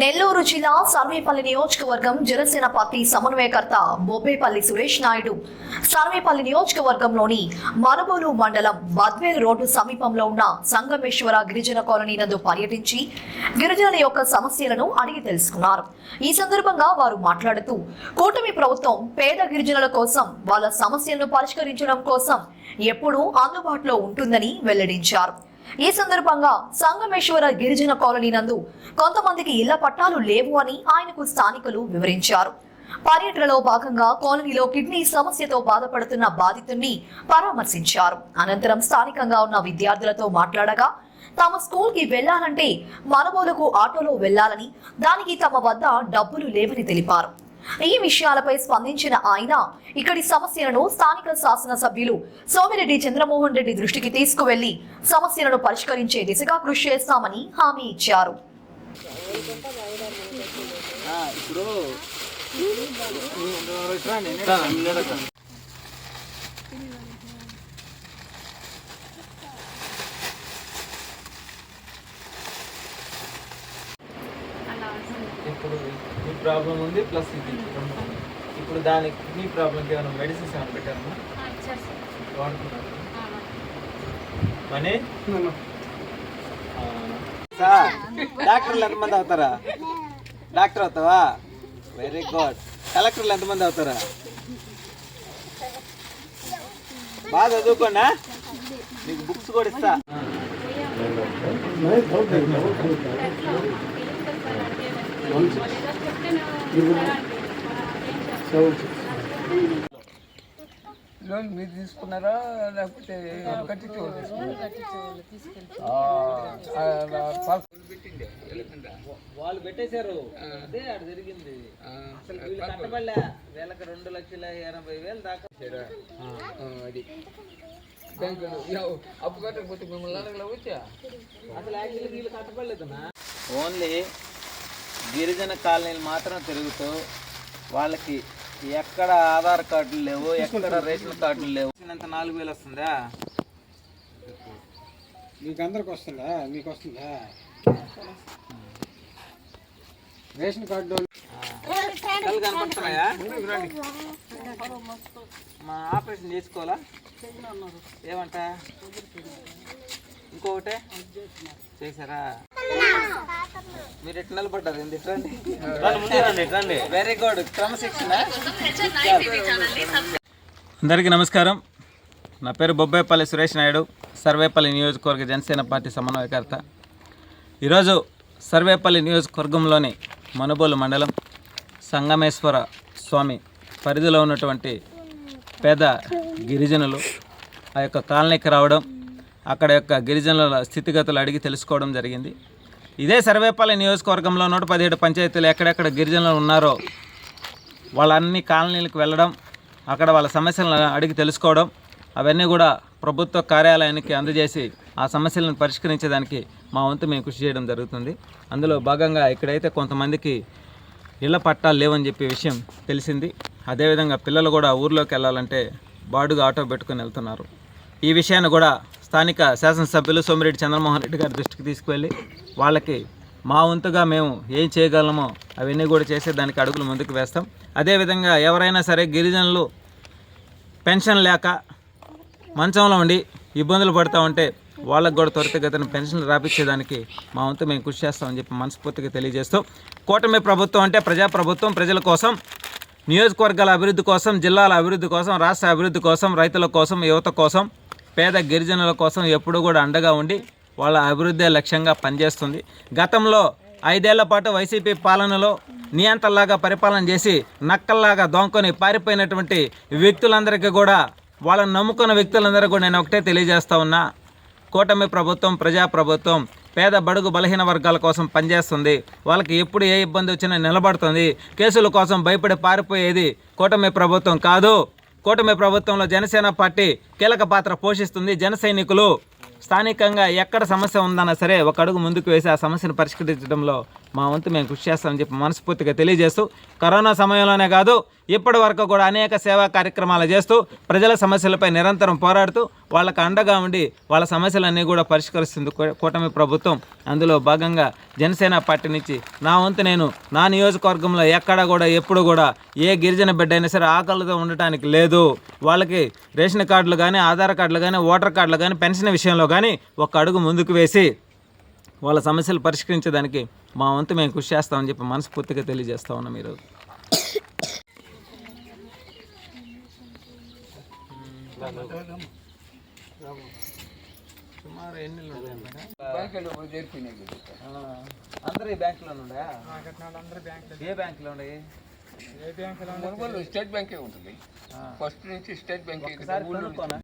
నెల్లూరు జిల్లా సర్వేపల్లి నియోజకవర్గం జనసేన పార్టీ సమన్వయకర్త బొబ్బేపల్లి సురేష్ నాయుడు. సర్వేపల్లి నియోజకవర్గంలోని మనుబోలు మండలం బద్వేలు రోడ్డు సమీపంలో ఉన్న సంగమేశ్వర గిరిజన కాలనీ నందు పర్యటించి గిరిజనుల యొక్క సమస్యలను అడిగి తెలుసుకున్నారు. ఈ సందర్భంగా వారు మాట్లాడుతూ కూటమి ప్రభుత్వం పేద గిరిజనుల కోసం వాళ్ళ సమస్యలను పరిష్కరించడం కోసం ఎప్పుడూ అందుబాటులో ఉంటుందని వెల్లడించారు. ఈ సందర్భంగా సంగమేశ్వర గిరిజన కాలనీ నందు కొంతమందికి ఇళ్ళ పట్టాలు లేవు అని ఆయనకు స్థానికులు వివరించారు. పర్యటనలో భాగంగా కాలనీలో కిడ్నీ సమస్యతో బాధపడుతున్న బాధితుడిని పరామర్శించారు. అనంతరం స్థానికంగా ఉన్న విద్యార్థులతో మాట్లాడగా తమ స్కూల్కి వెళ్ళాలంటే మనబోలకు ఆటోలో వెళ్ళాలని దానికి తమ వద్ద డబ్బులు లేవని తెలిపారు. ఈ విషయాలపై స్పందించిన ఆయన ఇక్కడి సమస్యలను స్థానిక శాసనసభ్యులు సోమిరెడ్డి చంద్రమోహన్ రెడ్డి దృష్టికి తీసుకువెళ్ళి సమస్యలను పరిష్కరించే దిశగా కృషి చేస్తామని హామీ ఇచ్చారు. ఇప్పుడు ఇట్రా నేను ఇట్రా, నేను ఇట్రా. ఇప్పుడు ఈ ప్రాబ్లం ఉంది ప్లస్ ఇది. ఇప్పుడు దానికి మీ ప్రాబ్లంకి ఏమైనా మెడిసిన్స్ ఏమైనా పెట్టారమ్మా? వాడుతున్నారు మనీ? సార్ డాక్టర్లు ఎంతమంది అవుతారా? డాక్టర్ అవుతావా? వెరీ గుడ్ కలెక్టర్లు ఎంతమంది అవుతారా? బాగా చదువుకోండా మీకు బుక్స్ కూడా ఇస్తా. లోన్ మీరు తీసుకున్నారా? లేకపోతే కట్టించి వాళ్ళు తీసుకున్నారా? పెట్టేశారు. అదే అక్కడ జరిగింది. అసలు వీళ్ళు కట్టబడలే. వీళ్ళకి రెండు లక్షల ఎనభై వేలు దాకా అది. అప్పు కట్టకపోతే మిమ్మల్ని అడగలే వచ్చా అసలు యాక్చువల్లీ వీళ్ళు కట్టబడలేదన్నా ఓన్లీ గిరిజన కాలనీలు మాత్రం తిరుగుతూ వాళ్ళకి ఎక్కడ ఆధార్ కార్డులు లేవు ఎక్కడ రేషన్ కార్డులు లేవు. అంత నాలుగు వేలు వస్తుందా? మీకు అందరికి వస్తుందా? మీకు వస్తుందా? రేషన్ కార్డు కనపడుతున్నాయా? మా ఆపరేషన్ చేసుకోవాలా? ఏమంట? ఇంకొకటే? చేశారా? మీరు ఎట్లా నిలబడ్డారు ఏంది రండి వెరీ గుడ్ క్రమశిక్షణ. అందరికీ నమస్కారం. నా పేరు బొబ్బాయిపల్లి సురేష్ నాయుడు సర్వేపల్లి నియోజకవర్గ జనసేన పార్టీ సమన్వయకర్త. ఈరోజు సర్వేపల్లి నియోజకవర్గంలోని మనుబోలు మండలం సంగమేశ్వర స్వామి పరిధిలో ఉన్నటువంటి పేద గిరిజనులు ఆ యొక్క కాలనీకి రావడం అక్కడ యొక్క గిరిజనుల స్థితిగతులు అడిగి తెలుసుకోవడం జరిగింది. ఇదే సర్వేపల్లి నియోజకవర్గంలో నూట పదిహేడు పంచాయతీలు ఎక్కడెక్కడ గిరిజనులు ఉన్నారో వాళ్ళ అన్ని కాలనీలకు వెళ్ళడం అక్కడ వాళ్ళ సమస్యలను అడిగి తెలుసుకోవడం అవన్నీ కూడా ప్రభుత్వ కార్యాలయానికి అందజేసి ఆ సమస్యలను పరిష్కరించేదానికి మా వంతు మేము కృషి చేయడం జరుగుతుంది. అందులో భాగంగా ఇక్కడైతే కొంతమందికి ఇళ్ళ పట్టాలు లేవని చెప్పే విషయం తెలిసింది. అదేవిధంగా పిల్లలు కూడా ఊర్లోకి వెళ్ళాలంటే బాడుగా ఆటో పెట్టుకొని వెళ్తున్నారు. ఈ విషయాన్ని కూడా స్థానిక శాసనసభ్యులు సోమిరెడ్డి చంద్రమోహన్ రెడ్డి గారి దృష్టికి తీసుకువెళ్ళి వాళ్ళకి మా వంతుగా మేము ఏం చేయగలమో అవన్నీ కూడా చేసే దానికి అడుగులు ముందుకు వేస్తాం. అదేవిధంగా ఎవరైనా సరే గిరిజనులు పెన్షన్ లేక మంచంలో ఉండి ఇబ్బందులు పడుతూ ఉంటే వాళ్ళకు కూడా త్వరితగతిన పెన్షన్ రాపించేదానికి మా వంతు మేము కృషి చేస్తామని చెప్పి మనస్ఫూర్తిగా తెలియజేస్తూ కూటమి ప్రభుత్వం అంటే ప్రజాప్రభుత్వం ప్రజల కోసం నియోజకవర్గాల అభివృద్ధి కోసం జిల్లాల అభివృద్ధి కోసం రాష్ట్ర అభివృద్ధి కోసం రైతుల కోసం యువత కోసం పేద గిరిజనుల కోసం ఎప్పుడూ కూడా అండగా ఉండి వాళ్ళ అభివృద్ధి లక్ష్యంగా పనిచేస్తుంది. గతంలో ఐదేళ్ళ పాటు వైసీపీ పాలనలో నియంత్రలాగా పరిపాలన చేసి నక్కల్లాగా దొంకొని పారిపోయినటువంటి వ్యక్తులందరికీ కూడా వాళ్ళని నమ్ముకున్న వ్యక్తులందరికీ కూడా నేను ఒకటే తెలియజేస్తా ఉన్నా. కూటమి ప్రభుత్వం ప్రజాప్రభుత్వం పేద బడుగు బలహీన వర్గాల కోసం పనిచేస్తుంది. వాళ్ళకి ఎప్పుడు ఏ ఇబ్బంది వచ్చినా నిలబడుతుంది. కేసుల కోసం భయపడి పారిపోయేది కూటమి ప్రభుత్వం కాదు. కూటమి ప్రభుత్వంలో జనసేన పార్టీ కీలక పాత్ర పోషిస్తుంది జన సైనికులు స్థానికంగా ఎక్కడ సమస్య ఉందన్నా సరే ఒక అడుగు ముందుకు వేసి ఆ సమస్యను పరిష్కరించడంలో మా వంతు మేము కృషి చేస్తామని చెప్పి మనస్ఫూర్తిగా తెలియజేస్తూ కరోనా సమయంలోనే కాదు ఇప్పటి వరకు కూడా అనేక సేవా కార్యక్రమాలు చేస్తూ ప్రజల సమస్యలపై నిరంతరం పోరాడుతూ వాళ్ళకు అండగా ఉండి వాళ్ళ సమస్యలన్నీ కూడా పరిష్కరిస్తుంది కూటమి ప్రభుత్వం. అందులో భాగంగా జనసేన పార్టీ నుంచి నా వంతు నేను నా నియోజకవర్గంలో ఎక్కడ కూడా ఎప్పుడు కూడా ఏ గిరిజన బిడ్డ అయినా సరే ఆకలితో ఉండటానికి లేదు. వాళ్ళకి రేషన్ కార్డులు కానీ ఆధార్ కార్డులు కానీ ఓటర్ కార్డులు కానీ పెన్షన్ విషయంలో కానీ ఒక అడుగు ముందుకు వేసి వాళ్ళ సమస్యలు పరిష్కరించేదానికి మా వంతు మేము కృషి చేస్తామని చెప్పి మనస్ఫూర్తిగా తెలియజేస్తా ఉన్నాం ఈరోజు. సుమారు ఎన్ని. అందరూ ఈ బ్యాంకులో ఉండే ఏ బ్యాంకులో మునుగోలు స్టేట్ బ్యాంకే ఉంటుంది. ఫస్ట్ నుంచి స్టేట్ బ్యాంకే